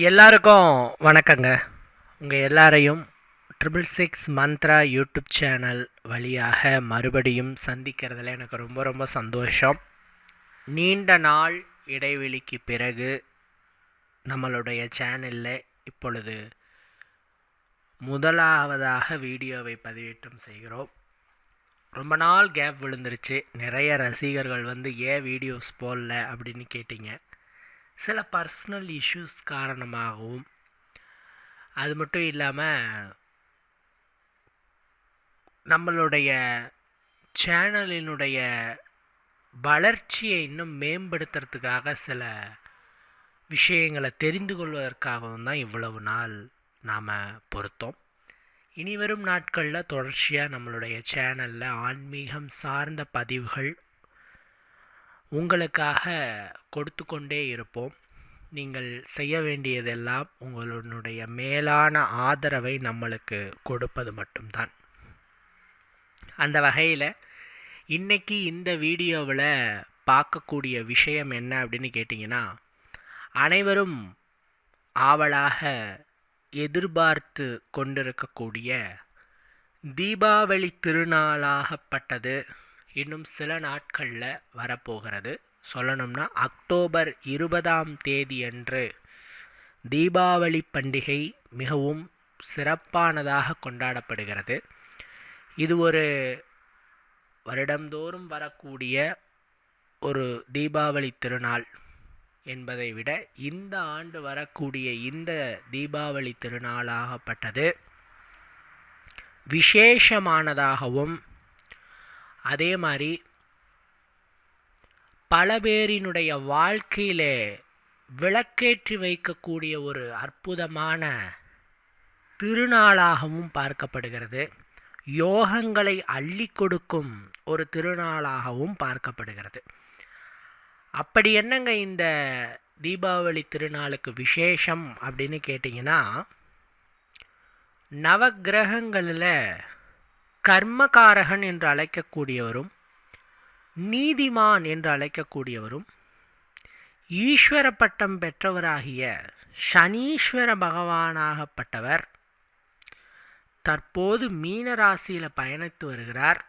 எல்லாருக்கும் வணக்கங்க. உங்கள் எல்லாரையும் triple six Mantra YouTube channel வழியாக மறுபடியும் சந்திக்கிறதுல எனக்கு ரொம்ப ரொம்ப சந்தோஷம். நீண்ட நாள் இடைவெளிக்கு பிறகு நம்மளுடைய சேனலில் இப்பொழுது முதலாவதாக வீடியோவை பதிவேற்றம் செய்கிறோம். ரொம்ப நாள் கேப் விழுந்துருச்சு. நிறைய ரசிகர்கள் வந்து ஏன் வீடியோஸ் போடல? அப்படின்னு கேட்டிங்க. சில பர்சனல் இஷ்யூஸ் காரணமாகவும் அது மட்டும் இல்லாமல் நம்மளுடைய சேனலினுடைய வளர்ச்சியை இன்னும் மேம்படுத்துறதுக்காக சில விஷயங்களை தெரிந்து கொள்வதற்காகவும் தான் இவ்வளவு நாள் நாம் பொறுத்தோம். இனி வரும் நாட்களில் தொடர்ச்சியாக நம்மளுடைய சேனலில் ஆன்மீகம் சார்ந்த பதிவுகள் உங்களுக்காக கொடுத்து கொண்டே இருப்போம். நீங்கள் செய்ய வேண்டியதெல்லாம் உங்களுடைய மேலான ஆதரவை நம்மளுக்கு கொடுப்பது மட்டும்தான். அந்த வகையில் இன்னைக்கு இந்த வீடியோவில் பார்க்கக்கூடிய விஷயம் என்ன அப்படின்னு கேட்டிங்கன்னா அனைவரும் ஆவலாக எதிர்பார்த்து கொண்டிருக்கக்கூடிய தீபாவளி திருநாளாகப்பட்டது. இன்னும் சில நாட்களில் வரப்போகிறது. சொல்லணும்னா அக்டோபர் இருபதாம் தேதியன்று தீபாவளி பண்டிகை மிகவும் சிறப்பானதாக கொண்டாடப்படுகிறது. இது ஒரு வருடந்தோறும் வரக்கூடிய ஒரு தீபாவளி திருநாள் என்பதை விட இந்த ஆண்டு வரக்கூடிய இந்த தீபாவளி திருநாளாகப்பட்டது விசேஷமானதாகவும் அதே மாதிரி பல பேரினுடைய வாழ்க்கையிலே விளக்கேற்றி வைக்கக்கூடிய ஒரு அற்புதமான திருநாளாகவும் பார்க்கப்படுகிறது. யோகங்களை அள்ளி கொடுக்கும் ஒரு திருநாளாகவும் பார்க்கப்படுகிறது. அப்படி என்னங்க இந்த தீபாவளி திருநாளுக்கு விசேஷம் அப்படின்னு கேட்டிங்கன்னா நவக்கிரகங்களில் கர்மகாரகன் என்று அழைக்கக்கூடியவரும் நீதிமான் என்று அழைக்கக்கூடியவரும் ஈஸ்வர பட்டம் பெற்றவராகிய சனீஸ்வர பகவானாகப்பட்டவர். தற்போது மீன ராசியில் பயணித்து வருகிறார்.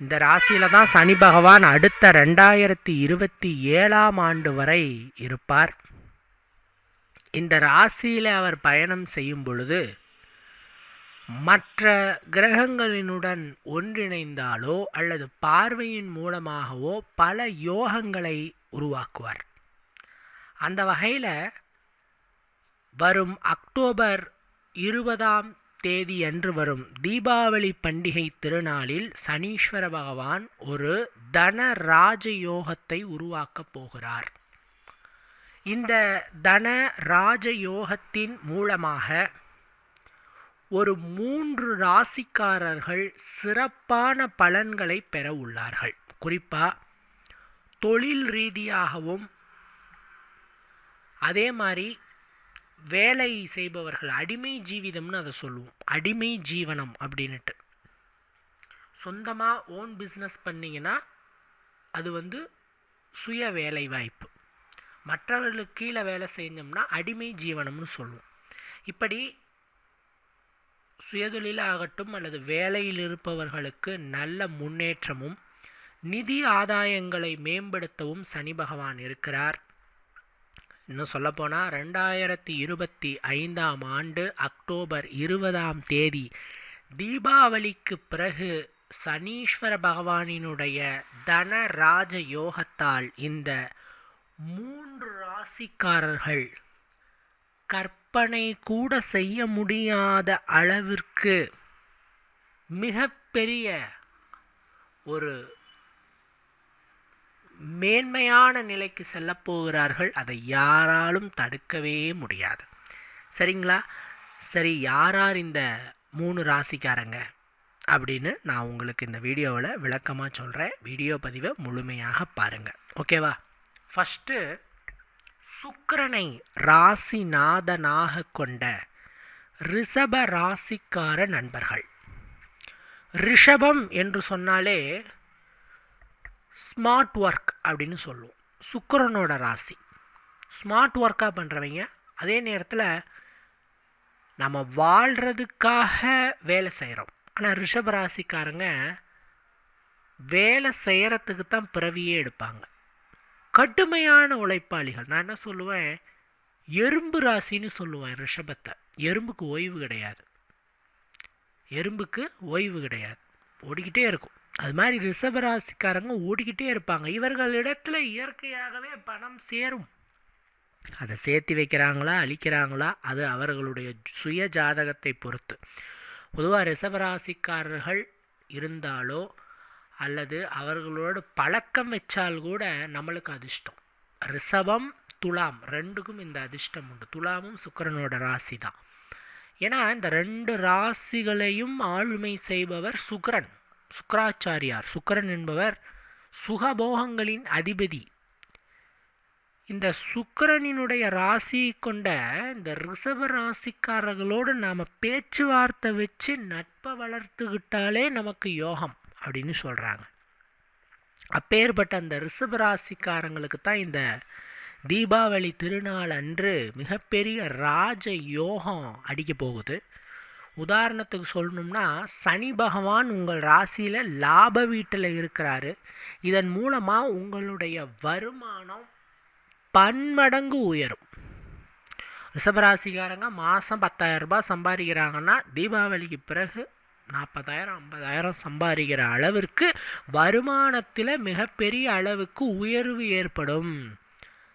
இந்த ராசியில் தான் சனி பகவான் அடுத்த ரெண்டாயிரத்தி இருபத்தி ஏழாம் ஆண்டு வரை இருப்பார். இந்த ராசியில் அவர் பயணம் செய்யும் பொழுது மற்ற கிரகங்களினுடன் ஒன்றிணைந்தாலோ அல்லது பார்வையின் மூலமாகவோ பல யோகங்களை உருவாக்குவார். அந்த வகையில் வரும் அக்டோபர் இருபதாம் தேதி அன்று வரும் தீபாவளி பண்டிகை திருநாளில் சனீஸ்வர பகவான் ஒரு தன ராஜயோகத்தை உருவாக்கப் போகிறார். இந்த தன ராஜயோகத்தின் மூலமாக ஒரு மூன்று ராசிக்காரர்கள் சிறப்பான பலன்களை பெற உள்ளார்கள். குறிப்பாக தொழில் ரீதியாகவும் அதே மாதிரி வேலை செய்பவர்கள் அடிமை ஜீவிதம்னு அதை சொல்லுவோம். அடிமை ஜீவனம் அப்படின்னுட்டு. சொந்தமாக ஓன் பிஸ்னஸ் பண்ணிங்கன்னா அது வந்து சுய வேலை வாய்ப்பு. மற்றவர்களுக்கு கீழே வேலை செஞ்சோம்னா அடிமை ஜீவனம்னு சொல்லுவோம். இப்படி சுயதொழிலாகட்டும் அல்லது வேலையில் இருப்பவர்களுக்கு நல்ல முன்னேற்றமும் நிதி ஆதாயங்களை மேம்படுத்தவும் சனி பகவான் இருக்கிறார். இன்னும் சொல்லப்போனால் ரெண்டாயிரத்தி இருபத்தி ஐந்தாம் ஆண்டு அக்டோபர் இருபதாம் தேதி தீபாவளிக்கு பிறகு சனீஸ்வர பகவானினுடைய தன ராஜ யோகத்தால் இந்த மூன்று ராசிக்காரர்கள் கற்பனை கூட செய்ய முடியாத அளவிற்கு மிகப்பெரிய ஒரு மேன்மையான நிலைக்கு செல்லப்போகிறார்கள் அதை யாராலும் தடுக்கவே முடியாது. சரிங்களா? சரி யாரார் இந்த மூணு ராசிக்காரங்க அப்படின்னு நான் உங்களுக்கு இந்த வீடியோவில் விளக்கமாக சொல்கிறேன் வீடியோ பதிவை முழுமையாக பாருங்கள் ஓகேவா? ஃபஸ்ட்டு சுக்கிரனை ராசிநாதனாக கொண்ட ரிஷப ராசிக்கார நண்பர்கள். ரிஷபம் என்று சொன்னாலே ஸ்மார்ட் ஒர்க் அப்படின்னு சொல்லுவோம். சுக்கரனோட ராசி. ஸ்மார்ட் ஒர்க்காக பண்ணுறவங்க அதே நேரத்தில் நம்ம வாழ்கிறதுக்காக வேலை செய்கிறோம் ஆனால் ரிஷப ராசிக்காரங்க வேலை செய்கிறதுக்கு தான் பிறவியே எடுப்பாங்க. கடுமையான உழைப்பாளிகள். நான் என்ன சொல்லுவேன்? எறும்பு ராசின்னு சொல்லுவேன் ரிஷபத்தை. எறும்புக்கு ஓய்வு கிடையாது. எறும்புக்கு ஓய்வு கிடையாது. ஓடிக்கிட்டே இருக்கும். அது மாதிரி ரிஷபராசிக்காரங்க ஓடிக்கிட்டே இருப்பாங்க. இவர்களிடத்தில் இயற்கையாகவே பணம் சேரும். அதை சேர்த்து வைக்கிறாங்களா அழிக்கிறாங்களா அது அவர்களுடைய சுய ஜாதகத்தை பொறுத்து. பொதுவாக ரிஷபராசிக்காரர்கள் இருந்தாலோ அல்லது அவர்களோட பழக்கம் வச்சால் கூட நம்மளுக்கு அதிர்ஷ்டம். ரிஷபம் துலாம் ரெண்டுக்கும் இந்த அதிர்ஷ்டம் உண்டு. துலாமும் சுக்கரனோட ராசி தான். ஏன்னா இந்த ரெண்டு ராசிகளையும் ஆளுமை செய்பவர் சுக்கரன். சுக்கராச்சாரியார். சுக்கரன் என்பவர் சுகபோகங்களின் அதிபதி. இந்த சுக்கரனினுடைய ராசி கொண்ட இந்த ரிஷப ராசிக்காரர்களோடு நாம் பேச்சுவார்த்தை வச்சு நட்பை வளர்த்துக்கிட்டாலே நமக்கு யோகம். அப்படின்னு சொல்கிறாங்க அப்பேற்பட்ட அந்த ரிஷபராசிக்காரங்களுக்கு தான் இந்த தீபாவளி திருநாள் அன்று மிகப்பெரிய ராஜ யோகம் அடிக்க போகுது. உதாரணத்துக்கு சொல்லணும்னா சனி பகவான் உங்கள் ராசியில் லாப வீட்டில் இருக்கிறாரு. இதன் மூலமாக உங்களுடைய வருமானம் பன்மடங்கு உயரும். ரிஷபராசிக்காரங்க மாதம் பத்தாயிரரூபா சம்பாதிக்கிறாங்கன்னா தீபாவளிக்கு பிறகு நாற்பதாயிரம் ஐம்பதாயிரம் சம்பாதிக்கிற அளவிற்கு வருமானத்தில் மிகப்பெரிய அளவுக்கு உயர்வு ஏற்படும்.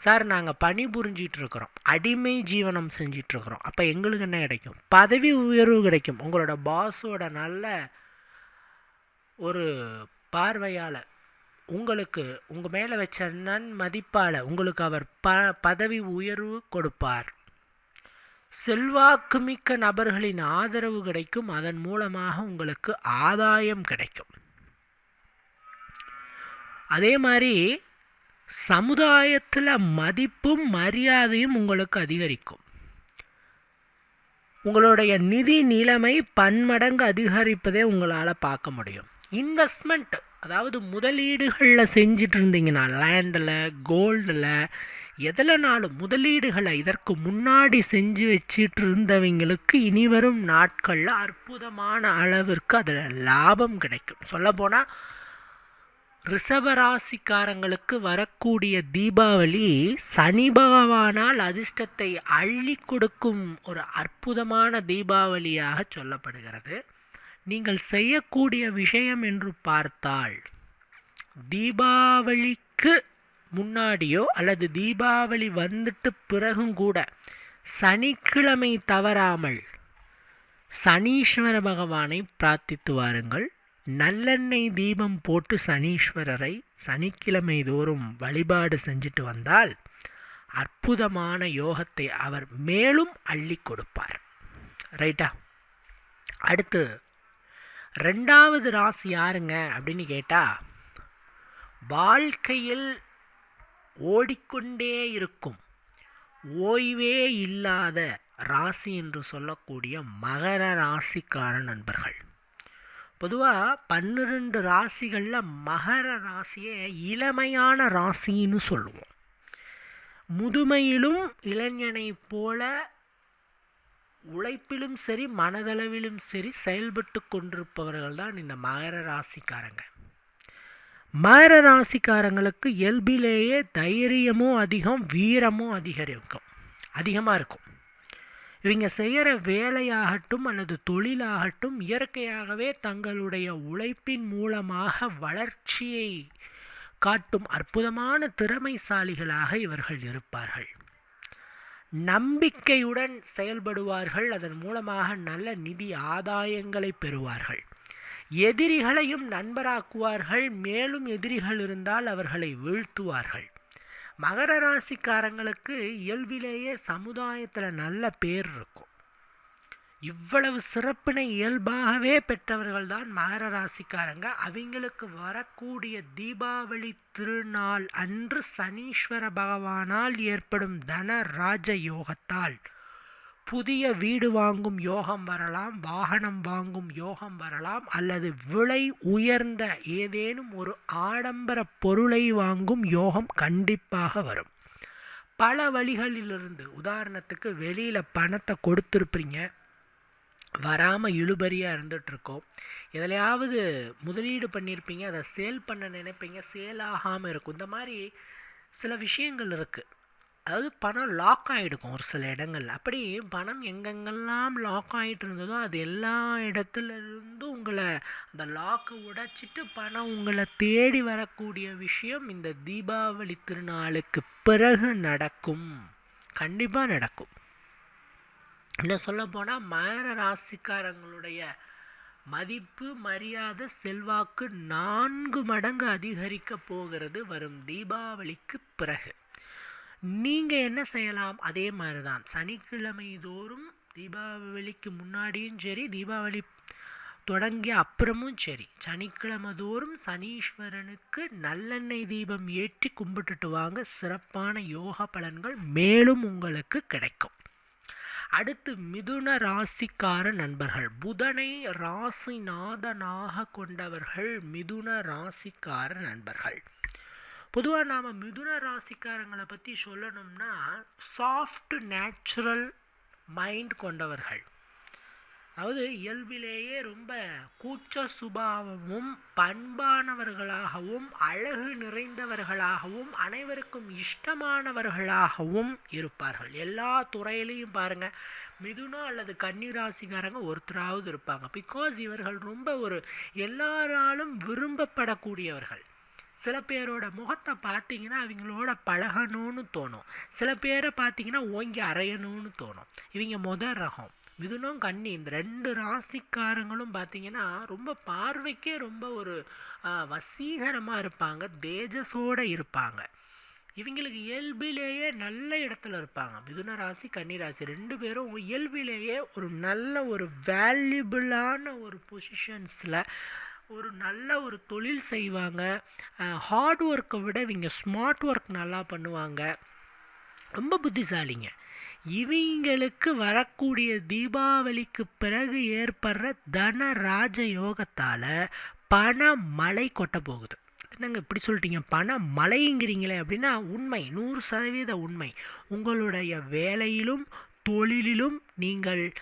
சார் நாங்கள் பணி புரிஞ்சிகிட்டு இருக்கிறோம் அடிமை ஜீவனம் செஞ்சிட்ருக்குறோம் அப்போ எங்களுக்கு என்ன கிடைக்கும்? பதவி உயர்வு கிடைக்கும். உங்களோட பாஸோட நல்ல ஒரு பார்வையால் உங்களுக்கு உங்கள் மேலே வச்ச நன் மதிப்பால் உங்களுக்கு அவர் ப பதவி உயர்வு கொடுப்பார். செல்வாக்குமிக்க நபர்களின் ஆதரவு கிடைக்கும். அதன் மூலமாக உங்களுக்கு ஆதாயம் கிடைக்கும். அதே மாதிரி சமுதாயத்தில் மதிப்பும் மரியாதையும் உங்களுக்கு அதிகரிக்கும். உங்களுடைய நிதி நிலைமை பன்மடங்கு அதிகரிப்பதே உங்களால் பார்க்க முடியும். இன்வெஸ்ட்மெண்ட் அதாவது முதலீடுகளில் செஞ்சிட்டு இருந்தீங்கன்னா லேண்டில் கோல்டில் எதிலனாலும் முதலீடுகளை இதற்கு முன்னாடி செஞ்சு வச்சிட்டு இருந்தவங்களுக்கு இனிவரும் நாட்களில் அற்புதமான அளவிற்கு அதில் லாபம் கிடைக்கும். சொல்லப்போனால் ரிஷபராசிக்காரங்களுக்கு வரக்கூடிய தீபாவளி சனி பகவானால் அதிர்ஷ்டத்தை அள்ளி கொடுக்கும் ஒரு அற்புதமான தீபாவளியாக சொல்லப்படுகிறது. நீங்கள் செய்யக்கூடிய விஷயம் என்று பார்த்தால் தீபாவளிக்கு முன்னாடியோ அல்லது தீபாவளி வந்துட்டு பிறகும் கூட சனிக்கிழமை தவறாமல் சனீஸ்வர பகவானை பிரார்த்தித்து வாருங்கள். நல்லெண்ணெய் தீபம் போட்டு சனீஸ்வரரை சனிக்கிழமை தோறும் வழிபாடு செஞ்சுட்டு வந்தால் அற்புதமான யோகத்தை அவர் மேலும் அள்ளி கொடுப்பார். ரைட்டா? அடுத்து ரெண்டாவது ராசி யாருங்க அப்படின்னு கேட்டால் வாழ்க்கையில் ஓடிக்கொண்டே இருக்கும். ஓய்வே இல்லாத ராசி என்று சொல்லக்கூடிய மகர ராசிக்கார நண்பர்கள். பொதுவாக பன்னிரெண்டு ராசிகளில் மகர ராசியை இளமையான ராசின்னு சொல்லுவோம். முதுமையிலும் இளைஞனை போல உழைப்பிலும் சரி மனதளவிலும் சரி செயல்பட்டு கொண்டிருப்பவர்கள் தான் இந்த மகர ராசிக்காரங்க. மகர ராசிக்காரங்களுக்கு இயல்பிலேயே தைரியமும் அதிகம் வீரமும் அதிகரிக்கும் அதிகமாக இருக்கும். இவங்க செய்கிற வேலையாகட்டும் அல்லது தொழிலாகட்டும் இயற்கையாகவே தங்களுடைய உழைப்பின் மூலமாக வளர்ச்சியை காட்டும் அற்புதமான திறமைசாலிகளாக இவர்கள் இருப்பார்கள். நம்பிக்கையுடன் செயல்படுவார்கள். அதன் மூலமாக நல்ல நிதி ஆதாயங்களை பெறுவார்கள். எதிரிகளையும் நண்பராக்குவார்கள் மேலும் எதிரிகள் இருந்தால் அவர்களை வீழ்த்துவார்கள். மகர ராசிக்காரங்களுக்கு இயல்பிலேயே சமுதாயத்தில் நல்ல பேர் இருக்கும். இவ்வளவு சிறப்பினை இயல்பாகவே பெற்றவர்கள் தான் மகர ராசிக்காரங்க. அவங்களுக்கு வரக்கூடிய தீபாவளி திருநாள் அன்று சனீஸ்வர பகவானால் ஏற்படும் தன ராஜ யோகத்தால் புதிய வீடு வாங்கும் யோகம் வரலாம் வாகனம் வாங்கும் யோகம் வரலாம் அல்லது விலை உயர்ந்த ஏதேனும் ஒரு ஆடம்பர பொருளை வாங்கும் யோகம் கண்டிப்பாக வரும். பல வழிகளிலிருந்து உதாரணத்துக்கு வெளியில் பணத்தை கொடுத்துருப்பீங்க வராமல் இழுபறியாக இருந்துகிட்ருக்கோம் எதுலையாவது முதலீடு பண்ணியிருப்பீங்க அதை சேல் பண்ண நினைப்பீங்க சேல் ஆகாமல் இருக்கும். இந்த மாதிரி சில விஷயங்கள் இருக்குது அதாவது பணம் லாக் ஆகிடுக்கும் ஒரு சில இடங்கள் அப்படி பணம் எங்கெங்கெல்லாம் லாக் ஆகிட்டு இருந்ததோ அது எல்லா இடத்துல இருந்தும் உங்களை அந்த லாக்கை உடைச்சிட்டு பணம் உங்களை தேடி வரக்கூடிய விஷயம் இந்த தீபாவளி திருநாளுக்கு பிறகு நடக்கும். கண்டிப்பாக நடக்கும். இன்னும் சொல்ல போனால் மகர ராசிக்காரங்களுடைய மதிப்பு மரியாதை செல்வாக்கு நான்கு மடங்கு அதிகரிக்க போகிறது வரும் தீபாவளிக்கு பிறகு. நீங்கள் என்ன செய்யலாம்? அதே மாதிரி தான் சனிக்கிழமை தோறும் தீபாவளிக்கு முன்னாடியும் சரி தீபாவளி தொடங்கிய அப்புறமும் சரி சனிக்கிழமை தோறும் சனீஸ்வரனுக்கு நல்லெண்ணெய் தீபம் ஏற்றி கும்பிட்டுட்டு வாங்க. சிறப்பான யோக பலன்கள் மேலும் உங்களுக்கு கிடைக்கும். அடுத்து மிதுன ராசிக்கார நண்பர்கள். புதனை ராசிநாதனாக கொண்டவர்கள் மிதுன ராசிக்கார நண்பர்கள். பொதுவாக நாம் மிதுன ராசிக்காரங்களை பற்றி சொல்லணும்னா சாஃப்ட் நேச்சுரல் மைண்ட் கொண்டவர்கள். அதாவது இயல்பிலேயே ரொம்ப கூச்ச சுபாவமும் பண்பானவர்களாகவும் அழகு நிறைந்தவர்களாகவும் அனைவருக்கும் இஷ்டமானவர்களாகவும் இருப்பார்கள். எல்லா துறையிலையும் பாருங்கள் மிதுனம் அல்லது கன்னிராசிக்காரங்க ஒருத்தராவது இருப்பாங்க. பிகாஸ் இவர்கள் ரொம்ப ஒரு எல்லாராலும் விரும்பப்படக்கூடியவர்கள். சில பேரோட முகத்தை பார்த்தீங்கன்னா அவங்களோட பழகணும்னு தோணும். சில பேரை பார்த்தீங்கன்னா ஓங்கி அரையணும்னு தோணும். இவங்க முத ரகம். மிதுனம் கன்னி இந்த ரெண்டு ராசிக்காரங்களும் பார்த்தீங்கன்னா ரொம்ப பார்வைக்கே ரொம்ப ஒரு வசீகரமாக இருப்பாங்க. தேஜஸோடு இருப்பாங்க. இவங்களுக்கு இயல்பிலேயே நல்ல இடத்துல இருப்பாங்க. மிதுன ராசி கன்னி ராசி ரெண்டு பேரும் இயல்பிலேயே ஒரு நல்ல ஒரு வேல்யூபிளான ஒரு பொசிஷன்ஸில் ஒரு நல்ல ஒரு தொழில் செய்வாங்க. ஹார்ட் ஒர்க்கை விட இவங்க ஸ்மார்ட் ஒர்க் நல்லா பண்ணுவாங்க. ரொம்ப புத்திசாலிங்க. இவங்களுக்கு வரக்கூடிய தீபாவளிக்கு பிறகு ஏற்படுற தன ராஜ யோகத்தால் பண மழை கொட்ட போகுது. என்னங்க இப்படி சொல்லிட்டீங்க? பண மழைங்கிறீங்களே அப்படின்னா உண்மை. நூறு சதவீத உண்மை. உங்களுடைய வேலையிலும் தொழிலிலும் நீங்கள்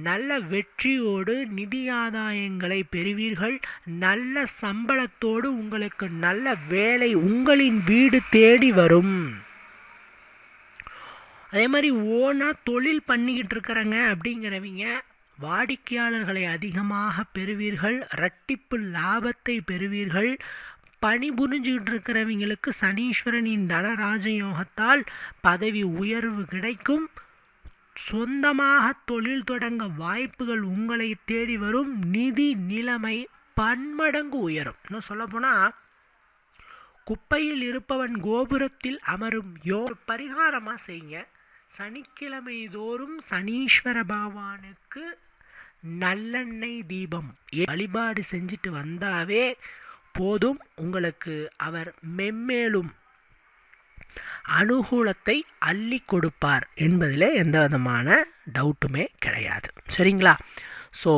நல்ல வெற்றியோடு நிதி ஆதாயங்களை பெறுவீர்கள். நல்ல சம்பளத்தோடு உங்களுக்கு நல்ல வேலை உங்களின் வீடு தேடி வரும். அதே மாதிரி ஓனாக தொழில் பண்ணிக்கிட்டு இருக்கிறங்க அப்படிங்கிறவங்க வாடிக்கையாளர்களை அதிகமாக பெறுவீர்கள். ரட்டிப்பு லாபத்தை பெறுவீர்கள். பணி புரிஞ்சுக்கிட்டு இருக்கிறவங்களுக்கு சனீஸ்வரனின் தனராஜயோகத்தால் பதவி உயர்வு கிடைக்கும். சொந்தமாக தொழில் தொடங்க வாய்ப்புகள் உங்களை தேடி வரும். நிதி நிலைமை பன்மடங்கு உயரும். இன்னும் சொல்லப்போனால் குப்பையில் இருப்பவன் கோபுரத்தில் அமரும். யோ பரிகாரமாக செய்யுங்க. சனிக்கிழமை தோறும் சனீஸ்வர பகவானுக்கு நல்லெண்ணெய் தீபம். வழிபாடு செஞ்சுட்டு வந்தாவே போதும். உங்களுக்கு அவர் மெம்மேலும் அனுகூலத்தை அள்ளி கொடுப்பார் என்பதில் எந்த விதமான டவுட்டுமே கிடையாது. சரிங்களா? ஸோ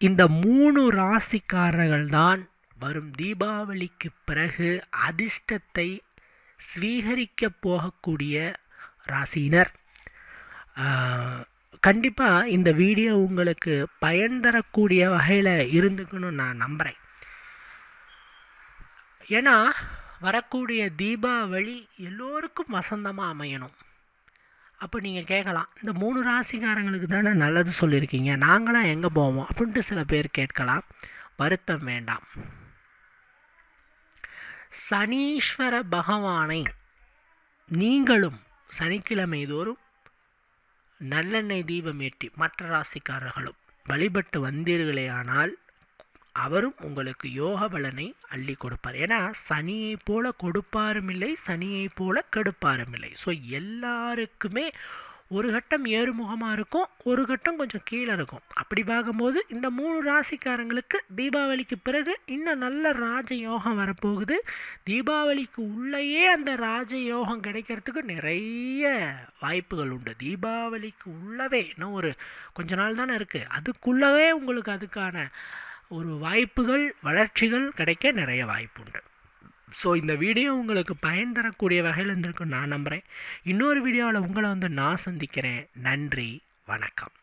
இந்த மூணு ராசிக்காரர்கள் தான் வரும் தீபாவளிக்கு பிறகு அதிர்ஷ்டத்தை ஸ்வீகரிக்க போகக்கூடிய ராசியினர். கண்டிப்பாக இந்த வீடியோ உங்களுக்கு பயன் தரக்கூடிய வகையில் இருந்துக்கணும் நான் நம்புகிறேன் ஏன்னா வரக்கூடிய தீபாவளி எல்லோருக்கும் வசந்தமாக அமையணும். அப்போ நீங்கள் கேட்கலாம் இந்த மூணு ராசிக்காரங்களுக்கு தானே நல்லது சொல்லியிருக்கீங்க நாங்களாம் எங்கே போவோம் அப்படின்ட்டு சில பேர் கேட்கலாம். வருத்தம் வேண்டாம். சனீஸ்வர பகவானை நீங்களும் சனிக்கிழமை தோறும் நல்லெண்ணெய் தீபம் ஏற்றி மற்ற ராசிக்காரர்களும் வழிபட்டு வந்தீர்களே ஆனால் அவரும் உங்களுக்கு யோக பலனை அள்ளி கொடுப்பார். ஏன்னா சனியை போல கொடுப்பாரும் இல்லை சனியை போல கெடுப்பாரும் இல்லை. ஸோ எல்லாருக்குமே ஒரு கட்டம் ஏறுமுகமாக இருக்கும் ஒரு கட்டம் கொஞ்சம் கீழே இருக்கும். அப்படி பார்க்கும்போது இந்த மூணு ராசிக்காரங்களுக்கு தீபாவளிக்கு பிறகு இன்னும் நல்ல ராஜ யோகம் வரப்போகுது. தீபாவளிக்கு உள்ளேயே அந்த ராஜ யோகம் கிடைக்கிறதுக்கு நிறைய வாய்ப்புகள் உண்டு. தீபாவளிக்கு உள்ளவே இன்னும் ஒரு கொஞ்ச நாள் தானே இருக்குது அதுக்குள்ளவே உங்களுக்கு அதுக்கான ஒரு வாய்ப்புகள் வளர்ச்சிகள் கிடைக்க நிறைய வாய்ப்பு உண்டு ஸோ இந்த வீடியோ உங்களுக்கு பயன் தரக்கூடிய வகையில் இருந்திருக்கும் நான் நம்புகிறேன் இன்னொரு வீடியோவில் உங்களை வந்து நான் சந்திக்கிறேன். நன்றி. வணக்கம்.